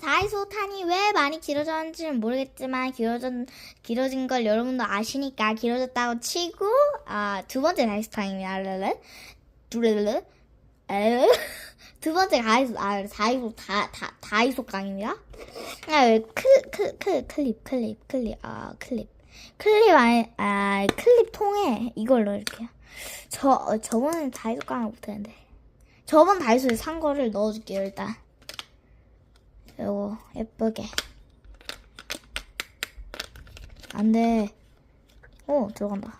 다이소 탄이 왜 많이 길어졌는지는 모르겠지만 길어진 길어진 걸 여러분도 아시니까 길어졌다고 치고 아 두 번째 다이소 탄입니다. 르르 두르르 두 번째 다이소 아 다이소 다 다 다이소 강입니다. 아클클클 클립 클립 클립. 아 클립. 클립 안에 아 클립 통에 이걸로 이렇게. 저 어, 저번에 다이소 강을 못했는데. 저번 다이소에 산 거를 넣어줄게요 일단. 요거 예쁘게. 안돼. 오 들어간다.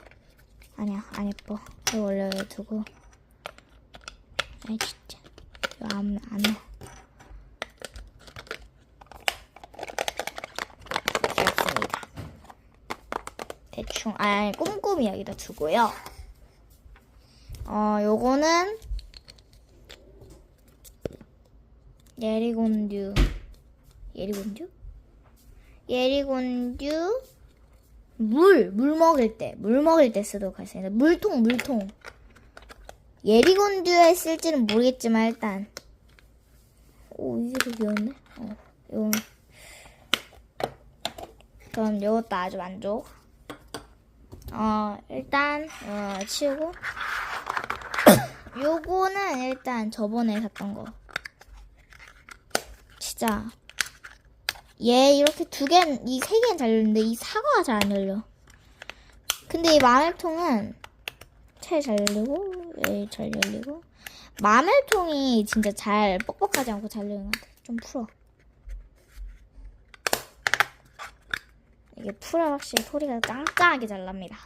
아니야 안 예뻐. 이거 원래 두고. 아이 진짜. 이거 안, 안 넣어. 대충 아니 꼼꼼히 여기다 두고요. 어 요거는 예리곤듀 예리곤듀? 예리곤듀 물, 물 먹을 때, 물 먹을 때 쓰도록 하겠습니다. 물통, 물통. 예리곤듀에 쓸지는 모르겠지만 일단 오 이게 더 귀엽네. 어, 요 그럼 이것도 아주 만족. 어 일단 어, 치우고 요거는 일단 저번에 샀던 거. 진짜 얘 이렇게 두 개, 이 세 개는 잘 열리는데 이 사과가 잘 안 열려. 근데 이 마늘통은 잘잘 열리고 얘 잘 열리고 마늘통이 진짜 잘 뻑뻑하지 않고 잘 열리는 것 같아. 좀 풀어. 이게 풀어 확실히 소리가 짱짱하게 잘 납니다.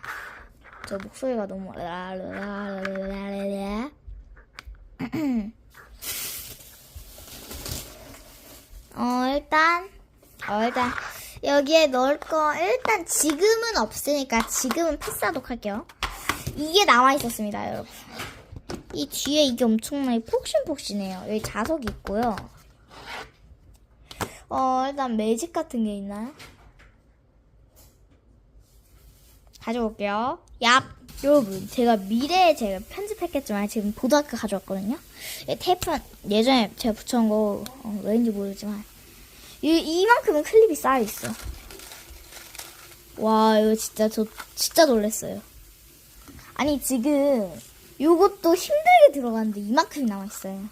저 목소리가 너무 라라라라라라라. 어 일단 어 일단 여기에 넣을 거 일단 지금은 없으니까 지금은 패스하도록 할게요. 이게 남아 있었습니다, 여러분. 이 뒤에 이게 엄청나게 폭신폭신해요. 여기 자석이 있고요. 어 일단 매직 같은 게 있나요? 가져올게요. 얍! 여러분, 제가 미래에 제가 편집했겠지만 지금 고등학교 가져왔거든요. 이 테이프 예전에 제가 붙여온 거 어, 왜인지 모르지만 이, 이만큼은 클립이 쌓여 있어. 와, 이거 진짜 저 진짜 놀랐어요. 아니 지금 요것도 힘들게 들어갔는데 이만큼이 남아 있어요.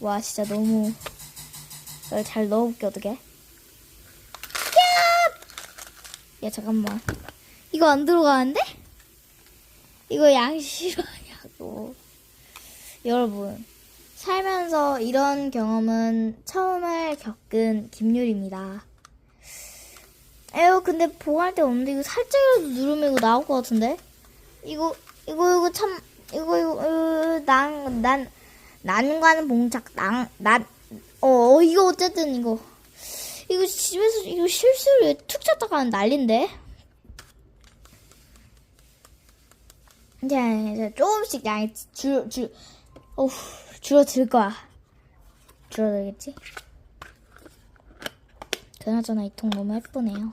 와, 진짜 너무 이걸 잘 넣어볼게 어떻게? 야! 야 잠깐만. 이거 안 들어가는데? 이거 양심하냐고. 여러분, 살면서 이런 경험은 처음을 겪은 김유리입니다. 에휴, 근데 보관할 데 없는데 이거 살짝이라도 누르면 이거 나올 것 같은데? 이거, 이거, 이거 참, 이거, 이거, 이거 난, 난, 난과는 봉착, 난, 난, 어, 이거 어쨌든 이거. 이거 집에서 이거 실수로 툭 쳤다가 난린데? 이제, 이제 조금씩 양이 줄, 줄, 어후, 줄어들 거야. 줄어들겠지? 그나저나 이 통 너무 예쁘네요.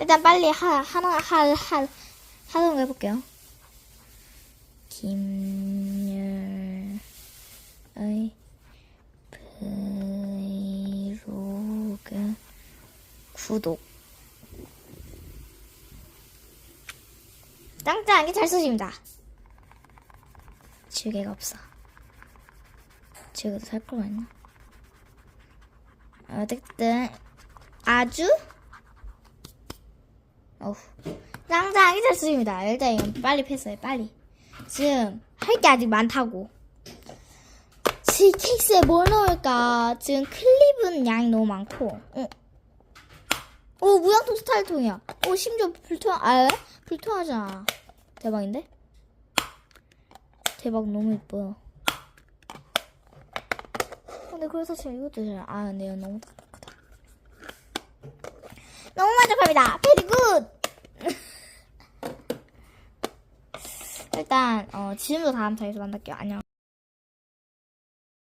일단 빨리 하, 하나, 하, 하, 거 해볼게요. 김열의 브이로그 구독. 짱짱하게 잘 쓰십니다. 지우개가 없어. 지우개도 살 걸 했나? 어쨌든 아주 어후 잘 쓰십니다. 일단 이건 빨리 패스해 빨리. 지금 할 게 아직 많다고. 지 케이스에 뭘 넣을까? 지금 클립은 양이 너무 많고. 어. 오 무양통 스타일통이야. 오 심지어 불통 아 불통하잖아. 대박인데? 대박 너무 예뻐요. 근데 그래서 제가 이것도 잘, 아, 근데 이거 너무 딱딱하다. 너무 만족합니다. 베리 굿! 일단, 어, 지금도 다음 타에서 만날게요. 안녕.